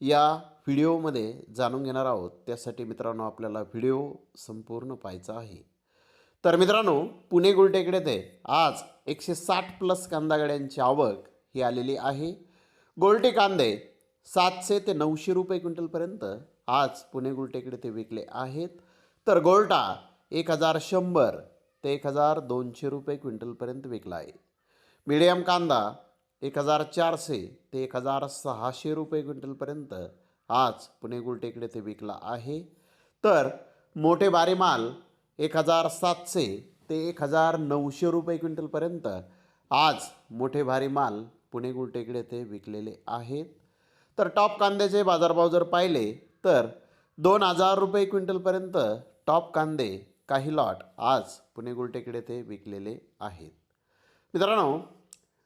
या व्हिडिओमध्ये जाणून घेणार आहोत. त्यासाठी मित्रांनो आपल्याला व्हिडिओ संपूर्ण पाहायचा आहे. तर मित्रांनो पुणे गुलटेकडे ते आज एकशे साठ प्लस कांदा गाड्यांची आवक ही आलेली आहे. गोल्टे कांदे सातशे ते नऊशे रुपये क्विंटलपर्यंत आज पुणे गुलटेकडे ते विकले आहेत. तर गोल्टा एक हजार शंभर ते एक हजार दोनशे रुपये क्विंटलपर्यंत विकला आहे. मीडियम कांदा एक हजार चारशे ते एक हजार सहाशे रुपये क्विंटलपर्यंत आज पुणे गुलटेकडे ते विकला आहे. तर मोठे बारे माल एक हजार सातशे ते एक हजार नऊशे रुपये क्विंटलपर्यंत आज मोठे भारी माल पुणे गुलटेकडे ते विकलेले आहेत. तर टॉप कांद्याचे बाजारभाव जर पाहिले तर दोन हजार रुपये क्विंटलपर्यंत टॉप कांदे काही लॉट आज पुणे गुलटेकडे ते विकलेले आहेत. मित्रांनो